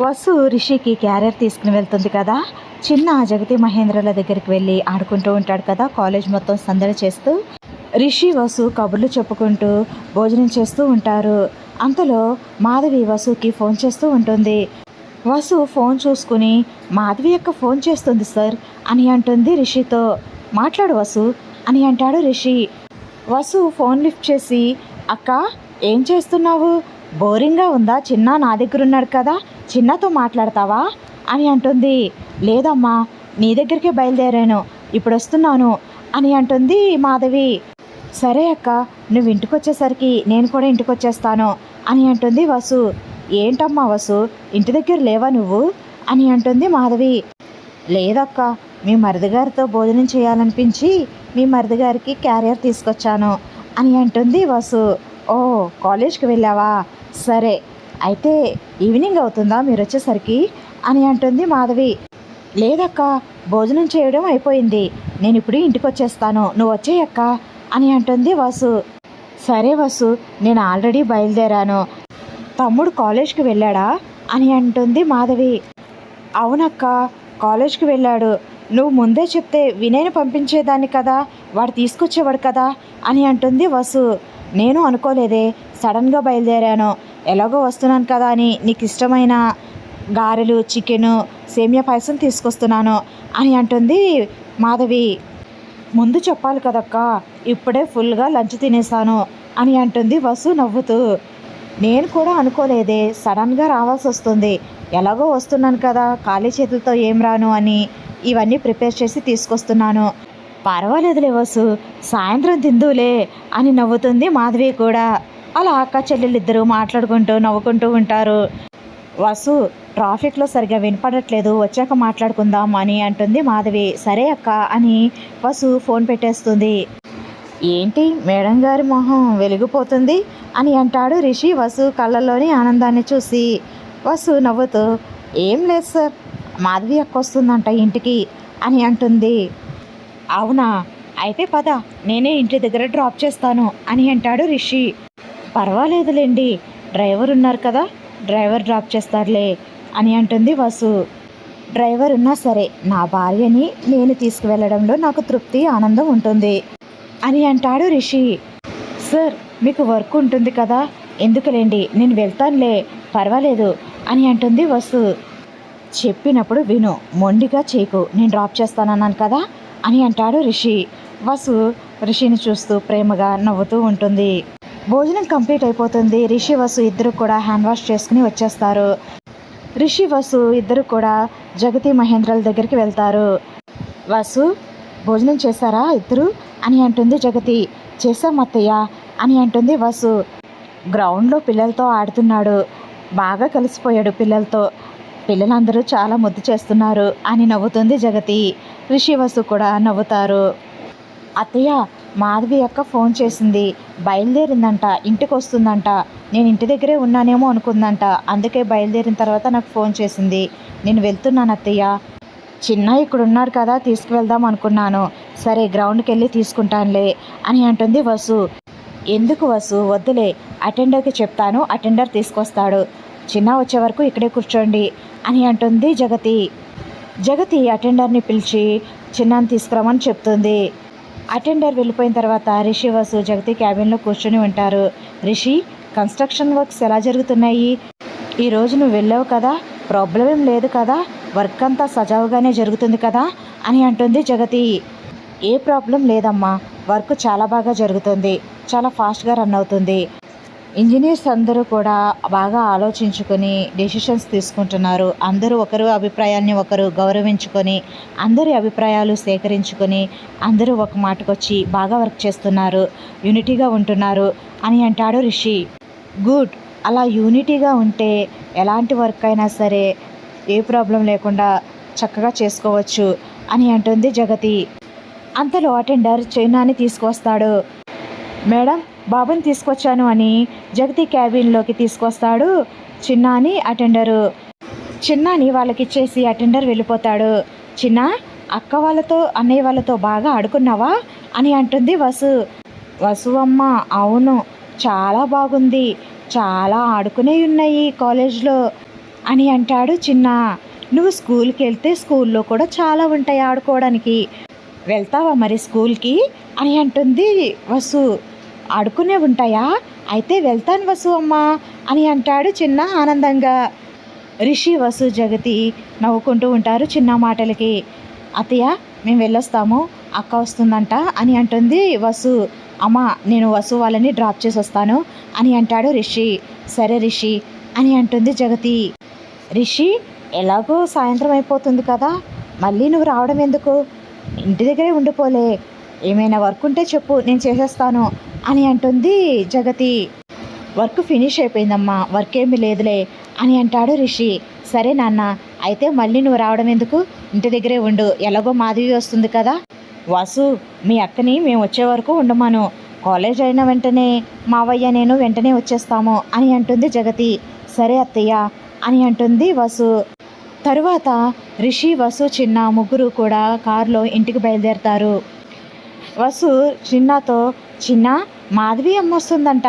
వసు రిషికి క్యారియర్ తీసుకుని వెళ్తుంది కదా. చిన్న జగతి మహేంద్రల దగ్గరికి వెళ్ళి ఆడుకుంటూ ఉంటాడు కదా. కాలేజ్ మొత్తం సందడి చేస్తూ రిషి వసు కబుర్లు చెప్పుకుంటూ భోజనం చేస్తూ ఉంటారు. అంతలో మాధవి వసుకి ఫోన్ చేస్తూ ఉంటుంది. వసు ఫోన్ చూసుకుని మాధవి యొక్క ఫోన్ చేస్తుంది సార్ అని అంటుంది రిషితో. మాట్లాడు వసు అని అంటాడు రిషి. వసు ఫోన్ లిఫ్ట్ చేసి అక్క ఏం చేస్తున్నావు? బోరింగ్గా ఉందా? చిన్న నా దగ్గర ఉన్నాడు కదా చిన్నతో మాట్లాడతావా? అని అంటుంది. లేదమ్మా నీ దగ్గరికే బయలుదేరాను ఇప్పుడు వస్తున్నాను అని అంటుంది మాధవి. సరే అక్క నువ్వు ఇంటికి వచ్చేసరికి నేను కూడా ఇంటికి వచ్చేస్తాను అని అంటుంది వసు. ఏంటమ్మా వసు ఇంటి దగ్గర లేవా నువ్వు? అని అంటుంది మాధవి. లేదక్క మీ మరిది గారితో భోజనం చేయాలనిపించి మీ మరిదిగారికి క్యారియర్ తీసుకొచ్చాను అని అంటుంది వసు. ఓ కాలేజ్కి వెళ్ళావా? సరే అయితే ఈవినింగ్ అవుతుందా మీరు వచ్చేసరికి అని అంటుంది మాధవి. లేదక్క భోజనం చేయడం అయిపోయింది. నేను ఇప్పుడు ఇంటికి వచ్చేస్తాను నువ్వు వచ్చేయక్క అని అంటుంది వసు. సరే వసు నేను ఆల్రెడీ బయలుదేరాను. తమ్ముడు కాలేజ్కి వెళ్ళాడా? అని అంటుంది మాధవి. అవునక్క కాలేజ్కి వెళ్ళాడు. నువ్వు ముందే చెప్తే వినయని పంపించేదాన్ని కదా? వాడు తీసుకొచ్చేవాడు కదా? అని అంటుంది వసు. నేను అనుకోలేదే సడన్గా బయలుదేరాను. ఎలాగో వస్తున్నాను కదా అని నీకు ఇష్టమైన గారెలు చికెను సేమియా పాయసం తీసుకొస్తున్నాను అని అంటుంది మాధవి. ముందు చెప్పాలి కదక్క ఇప్పుడే ఫుల్గా లంచ్ తినేసాను అని అంటుంది వసు నవ్వుతూ. నేను కూడా అనుకోలేదే సడన్గా రావాల్సి వస్తుంది. ఎలాగో వస్తున్నాను కదా ఖాళీ చేతులతో ఏం రాను అని ఇవన్నీ ప్రిపేర్ చేసి తీసుకొస్తున్నాను. పర్వాలేదులే వసు సాయంత్రం తిందులే అని నవ్వుతుంది మాధవి కూడా. అలా అక్క చెల్లెలిద్దరూ మాట్లాడుకుంటూ నవ్వుకుంటూ ఉంటారు. వసు ట్రాఫిక్లో సరిగా వినపడట్లేదు వచ్చాక మాట్లాడుకుందాం అని అంటుంది మాధవి. సరే అక్క అని వసు ఫోన్ పెట్టేస్తుంది. ఏంటి మేడం గారి మొహం వెలిగిపోతుంది అని అంటాడు రిషి. వసు కళ్ళల్లోని ఆనందాన్ని చూసి వసు నవ్వుతూ ఏం లేదు సార్ మాధవి అక్క వస్తుందంట ఇంటికి అని అంటుంది. అవునా? అయితే పద నేనే ఇంటి దగ్గర డ్రాప్ చేస్తాను అని అంటాడు రిషి. పర్వాలేదులేండి డ్రైవర్ ఉన్నారు కదా డ్రైవర్ డ్రాప్ చేస్తారులే అని అంటుంది వసు. డ్రైవర్ ఉన్నా సరే నా భార్యని నేను తీసుకువెళ్ళడంలో నాకు తృప్తి ఆనందం ఉంటుంది అని అంటాడు రిషి. సార్ మీకు వర్క్ ఉంటుంది కదా ఎందుకులేండి నేను వెళ్తానులే పర్వాలేదు అని అంటుంది వసు. చెప్పినప్పుడు విను మొండిగా చేయకు నేను డ్రాప్ చేస్తానన్నాను కదా అని అంటాడు రిషి. వసు రిషిని చూస్తూ ప్రేమగా నవ్వుతూ ఉంటుంది. భోజనం కంప్లీట్ అయిపోతుంది. రిషి వసు ఇద్దరు కూడా హ్యాండ్ వాష్ చేసుకుని వచ్చేస్తారు. రిషి వసు ఇద్దరు కూడా జగతి మహేంద్రల దగ్గరికి వెళ్తారు. వసు భోజనం చేశారా ఇద్దరు? అని అంటుంది జగతి. చేశాం అత్తయ్య అని అంటుంది వసు. గ్రౌండ్లో పిల్లలతో ఆడుతున్నాడు. బాగా కలిసిపోయాడు పిల్లలతో. పిల్లలందరూ చాలా ముద్దు చేస్తున్నారు అని నవ్వుతుంది జగతి. రిషివసు కూడా నవ్వుతారు. అత్తయ్య మాధవి అక్క ఫోన్ చేసింది. బయలుదేరిందంట ఇంటికి వస్తుందంట నేను ఇంటి దగ్గరే ఉన్నానేమో అనుకుందంట. అందుకే బయలుదేరిన తర్వాత నాకు ఫోన్ చేసింది. నేను వెళ్తున్నాను అత్తయ్య. చిన్న ఇక్కడ ఉన్నాడు కదా తీసుకువెళ్దాం అనుకున్నాను. సరే గ్రౌండ్కి వెళ్ళి తీసుకుంటానులే అని అంటుంది వసు. ఎందుకు వసు? వద్దులే. అటెండర్కి చెప్తాను. అటెండర్ తీసుకొస్తాడు. చిన్న వచ్చే వరకు ఇక్కడే కూర్చోండి అని అంటుంది జగతి. జగతి అటెండర్ని పిలిచి చిన్నాన్ని తీసుకురమని చెప్తుంది. అటెండర్ వెళ్ళిపోయిన తర్వాత రిషి వసు జగతి క్యాబిన్లో కూర్చొని ఉంటారు. రిషి కన్స్ట్రక్షన్ వర్క్స్ ఎలా జరుగుతున్నాయి? ఈరోజు నువ్వు వెళ్ళావు కదా? ప్రాబ్లం ఏం లేదు కదా? వర్క్ అంతా సజావుగానే జరుగుతుంది కదా? అని అంటుంది జగతి. ఏ ప్రాబ్లం లేదమ్మా. వర్క్ చాలా బాగా జరుగుతుంది. చాలా ఫాస్ట్గా రన్ అవుతుంది. ఇంజనీర్స్ అందరూ కూడా బాగా ఆలోచించుకొని డెసిషన్స్ తీసుకుంటున్నారు. అందరూ ఒకరు అభిప్రాయాన్ని ఒకరు గౌరవించుకొని అందరి అభిప్రాయాలు సేకరించుకొని అందరూ ఒక మాటకొచ్చి బాగా వర్క్ చేస్తున్నారు యూనిటీగా ఉంటున్నారు అని అంటాడు రిషి. గుడ్ అలా యూనిటీగా ఉంటే ఎలాంటి వర్క్ అయినా సరే ఏ ప్రాబ్లం లేకుండా చక్కగా చేసుకోవచ్చు అని అంటుంది జగతి. అంతలో అటెండర్ చైనాని తీసుకొస్తాడు. మేడం బాబుని తీసుకొచ్చాను అని జగతి క్యాబిన్లోకి తీసుకొస్తాడు చిన్నాని అటెండరు. చిన్నాని వాళ్ళకిచ్చేసి అటెండర్ వెళ్ళిపోతాడు. చిన్న అక్క వాళ్ళతో అన్నయ్య వాళ్ళతో బాగా ఆడుకున్నావా అని అంటుంది వసు. వసు అమ్మ అవును చాలా బాగుంది చాలా ఆడుకునే ఉన్నాయి కాలేజ్లో అని అంటాడు చిన్న. నువ్వు స్కూల్కి వెళ్తే స్కూల్లో కూడా చాలా ఉంటాయి ఆడుకోవడానికి. వెళ్తావా మరి స్కూల్కి అని అంటుంది వసు. ఆడుకునే ఉంటాయా? అయితే వెళ్తాను వసు అమ్మా అని అంటాడు చిన్న ఆనందంగా. రిషి వసు జగతి నవ్వుకుంటూ ఉంటారు చిన్న మాటలకి. అత్తయ్య మేము వెళ్ళొస్తాము అక్క వస్తుందంట అని అంటుంది వసు. అమ్మ నేను వసు వాళ్ళని డ్రాప్ చేసి వస్తాను అని అంటాడు రిషి. సరే రిషి అని అంటుంది జగతి. రిషి ఎలాగో సాయంత్రం అయిపోతుంది కదా మళ్ళీ నువ్వు రావడం ఎందుకు? ఇంటి దగ్గరే ఉండిపోలే. ఏమైనా వర్క్ ఉంటే చెప్పు నేను చేసేస్తాను అని అంటుంది జగతి. వర్క్ ఫినిష్ అయిపోయిందమ్మా వర్క్ ఏమీ లేదులే అని అంటాడు రిషి. సరే నాన్న అయితే మళ్ళీ నువ్వు రావడం ఎందుకు? ఇంటి దగ్గరే ఉండు ఎలాగో మాధవి వస్తుంది కదా. వాసు మీ అక్కని మేము వచ్చే వరకు ఉండమాను. కాలేజ్ అయిన వెంటనే మావయ్య నేను వెంటనే వచ్చేస్తాము అని అంటుంది జగతి. సరే అత్తయ్య అని అంటుంది వసు. తరువాత రిషి వసు చిన్న ముగ్గురు కూడా కారులో ఇంటికి బయలుదేరతారు. వసు చిన్నతో చిన్న మాధవి అమ్మ వస్తుందంట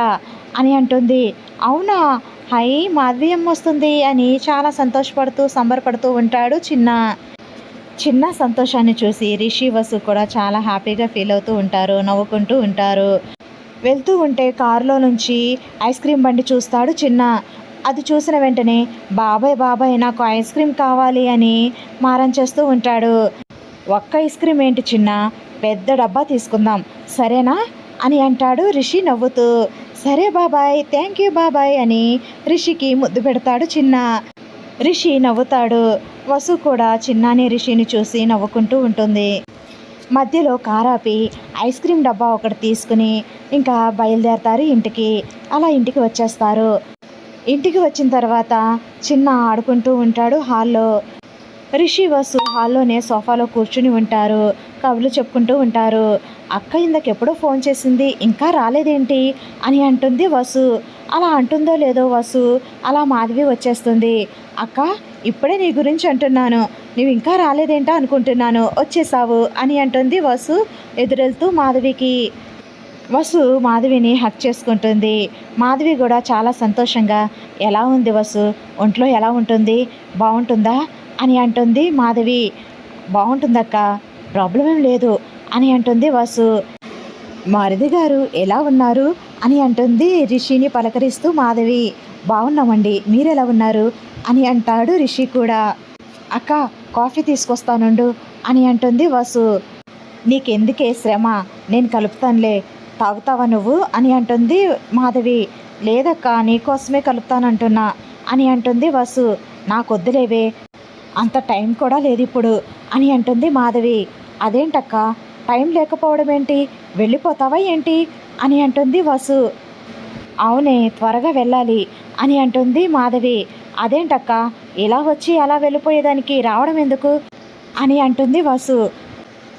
అని అంటుంది. అవునా? హై మాధవి అమ్మ వస్తుంది అని చాలా సంతోషపడుతూ సంబరపడుతూ ఉంటాడు చిన్న. చిన్న సంతోషాన్ని చూసి రిషి వసు కూడా చాలా హ్యాపీగా ఫీల్ అవుతూ ఉంటారు నవ్వుకుంటూ ఉంటారు. వెళ్తూ ఉంటే కారులో నుంచి ఐస్ క్రీమ్ బండి చూస్తాడు చిన్న. అది చూసిన వెంటనే బాబాయ్ బాబాయ్ నాకు ఐస్ క్రీమ్ కావాలి అని మారం చేస్తూ ఉంటాడు. ఒక్క ఐస్ క్రీమ్ ఏంటి చిన్న? పెద్ద డబ్బా తీసుకుందాం. సరేనా? అని అంటాడు రిషి నవ్వుతూ. సరే బాబాయ్ థ్యాంక్ యూ బాబాయ్ అని రిషికి ముద్దు పెడతాడు చిన్న. రిషి నవ్వుతాడు. వసు కూడా చిన్నాని రిషిని చూసి నవ్వుకుంటూ ఉంటుంది. మధ్యలో కారాపి ఐస్ క్రీమ్ డబ్బా ఒకటి తీసుకుని ఇంకా బయలుదేరతారు ఇంటికి. అలా ఇంటికి వచ్చేస్తారు. ఇంటికి వచ్చిన తర్వాత చిన్న ఆడుకుంటూ ఉంటాడు హాల్లో. రిషి వసు హాల్లోనే సోఫాలో కూర్చుని ఉంటారు. కబుర్లు చెప్పుకుంటూ ఉంటారు. అక్క ఇందకెప్పుడో ఫోన్ చేసింది ఇంకా రాలేదేంటి అని అంటుంది వసు. అలా అంటుందో లేదో వసు అలా మాధవి వచ్చేస్తుంది. అక్క ఇప్పుడే నీ గురించి అంటున్నాను. నువ్వు ఇంకా రాలేదేంటా అనుకుంటున్నాను. వచ్చేసావు అని అంటుంది వసు ఎదురెళ్తూ మాధవికి. వసు మాధవిని హక్ చేసుకుంటుంది. మాధవి కూడా చాలా సంతోషంగా ఎలా ఉంది వసు? ఒంట్లో ఎలా ఉంటుంది? బాగుంటుందా? అని అంటుంది మాధవి. బాగుంటుందక్క. ప్రాబ్లం ఏం లేదు. అని అంటుంది వాసు. మారుది గారు ఎలా ఉన్నారు? అని అంటుంది రిషిని పలకరిస్తూ మాధవి. బాగున్నామండి మీరు ఎలా ఉన్నారు? అని అంటాడు రిషి కూడా. అక్క కాఫీ తీసుకొస్తానుండు అని అంటుంది వసు. నీకెందుకే శ్రమ? నేను కలుపుతానులే. తాగుతావా నువ్వు? అని అంటుంది మాధవి. లేదక్క నీకోసమే కలుపుతానంటున్నా అని అంటుంది వసు. నాకొద్దులేవే అంత టైం కూడా లేదు ఇప్పుడు అని అంటుంది మాధవి. అదేంటక్క? టైం లేకపోవడం ఏంటి? వెళ్ళిపోతావా ఏంటి? అని అంటుంది వసు. అవునే త్వరగా వెళ్ళాలి అని అంటుంది మాధవి. అదేంటక్క? ఇలా వచ్చి అలా వెళ్ళిపోయేదానికి రావడం ఎందుకు? అని అంటుంది వసు.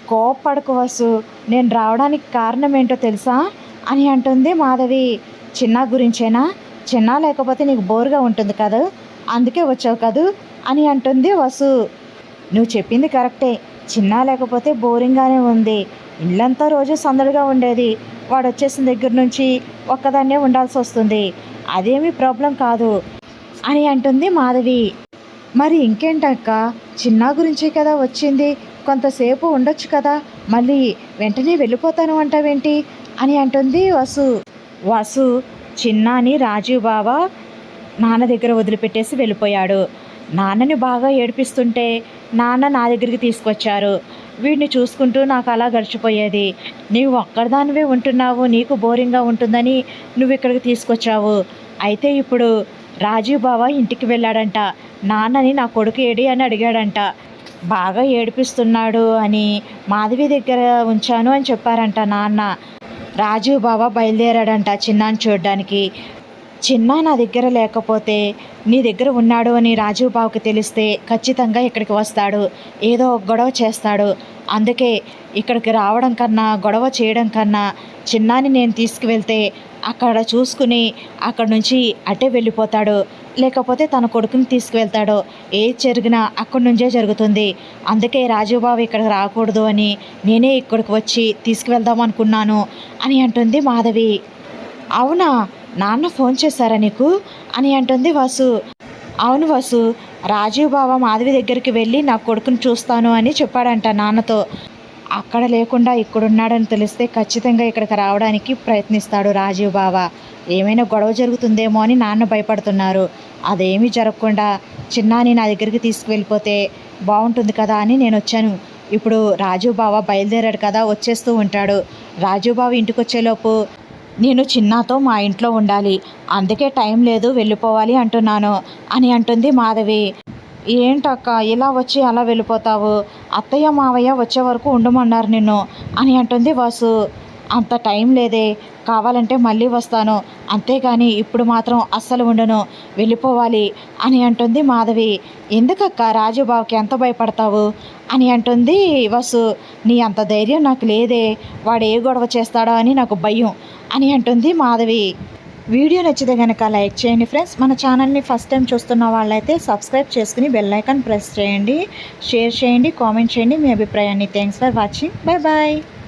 కోప్పడకు వసు. నేను రావడానికి కారణం ఏంటో తెలుసా? అని అంటుంది మాధవి. చిన్న గురించేనా? చిన్న లేకపోతే నీకు బోరుగా ఉంటుంది కదా? అందుకే వచ్చావు కదూ? అని అంటుంది వసు. నువ్వు చెప్పింది కరెక్టే. చిన్న లేకపోతే బోరింగ్గానే ఉంది. ఇల్లంతా రోజు సందడిగా ఉండేది. వాడు వచ్చేసిన దగ్గర నుంచి ఒక్కదాన్నే ఉండాల్సి వస్తుంది. అదేమీ ప్రాబ్లం కాదు అని అంటుంది మాధవి. మరి ఇంకేంటక్క? చిన్న గురించే కదా వచ్చింది. కొంతసేపు ఉండొచ్చు కదా. మళ్ళీ వెంటనే వెళ్ళిపోతాను అంటావేంటి? అని అంటుంది వసు. వసు చిన్నాని రాజీవ్ బావ నాన్న దగ్గర వదిలిపెట్టేసి వెళ్ళిపోయాడు. నాన్నని బాగా ఏడిపిస్తుంటే నాన్న నా దగ్గరికి తీసుకొచ్చారు. వీడిని చూసుకుంటూ నాకు అలా గడిచిపోయేది. నీవు ఒక్కడిదానివే ఉంటున్నావు నీకు బోరింగ్గా ఉంటుందని నువ్వు ఇక్కడికి తీసుకొచ్చావు. అయితే ఇప్పుడు రాజీవ్ బావ ఇంటికి వెళ్ళాడంట. నాన్నని నా కొడుకు ఏడి అని అడిగాడంట. బాగా ఏడిపిస్తున్నాడు అని మాధవి దగ్గర ఉంచాను అని చెప్పారంట నాన్న. రాజీవ్ బావ బయలుదేరాడంట చిన్నాన్ని చూడడానికి. చిన్న నా దగ్గర లేకపోతే నీ దగ్గర ఉన్నాడు అని రాజీవ్ బాబుకి తెలిస్తే ఖచ్చితంగా ఇక్కడికి వస్తాడు. ఏదో గొడవ చేస్తాడు. అందుకే ఇక్కడికి రావడం కన్నా గొడవ చేయడం కన్నా చిన్నాని నేను తీసుకువెళ్తే అక్కడ చూసుకుని అక్కడ నుంచి అటే వెళ్ళిపోతాడు. లేకపోతే తన కొడుకుని తీసుకువెళ్తాడు. ఏది జరిగినా అక్కడి నుంచే జరుగుతుంది. అందుకే రాజీవ్ బాబు ఇక్కడికి రాకూడదు అని నేనే ఇక్కడికి వచ్చి తీసుకువెళ్దాం అనుకున్నాను అని అంటుంది మాధవి. అవునా? నాన్న ఫోన్ చేశారా నీకు? అని అంటుంది వాసు. అవును వాసు రాజీవ్ బావ మాధవి దగ్గరికి వెళ్ళి నా కొడుకుని చూస్తాను అని చెప్పాడంట నాన్నతో. అక్కడ లేకుండా ఇక్కడున్నాడని తెలిస్తే ఖచ్చితంగా ఇక్కడికి రావడానికి ప్రయత్నిస్తాడు రాజీవ్ బావ. ఏమైనా గొడవ జరుగుతుందేమో అని నాన్న భయపడుతున్నారు. అదేమీ జరగకుండా చిన్నాని నా దగ్గరికి తీసుకువెళ్ళిపోతే బాగుంటుంది కదా అని నేను వచ్చాను. ఇప్పుడు రాజీవ్ బావ బయలుదేరాడు కదా వచ్చేస్తూ ఉంటాడు. రాజీవ్ బావ ఇంటికి వచ్చేలోపు నేను చిన్నతో మా ఇంట్లో ఉండాలి. అందుకే టైం లేదు వెళ్ళిపోవాలి అంటున్నాను అని అంటుంది మాధవి. ఏంటక్క ఇలా వచ్చి అలా వెళ్ళిపోతావు? అత్తయ్య మావయ్య వచ్చే వరకు ఉండమన్నారు నిన్ను అని అంటుంది వాసు. అంత టైం లేదే కావాలంటే మళ్ళీ వస్తాను. అంతేగాని ఇప్పుడు మాత్రం అస్సలు ఉండను. వెళ్ళిపోవాలి అని అంటుంది మాధవి. ఎందుకక్క రాజుబాబుకి ఎంత భయపడతావు? అని అంటుంది వసు. నీ అంత ధైర్యం నాకు లేదే. వాడు ఏ గొడవ చేస్తాడో అని నాకు భయం అని అంటుంది మాధవి. వీడియో నచ్చితే కనుక లైక్ చేయండి ఫ్రెండ్స్. మన ఛానల్ని ఫస్ట్ టైం చూస్తున్న వాళ్ళైతే సబ్స్క్రైబ్ చేసుకుని బెల్ ఐకాన్ ప్రెస్ చేయండి. షేర్ చేయండి కామెంట్ చేయండి. మీ అభిప్రాయాన్ని thanks for watching. Bye bye.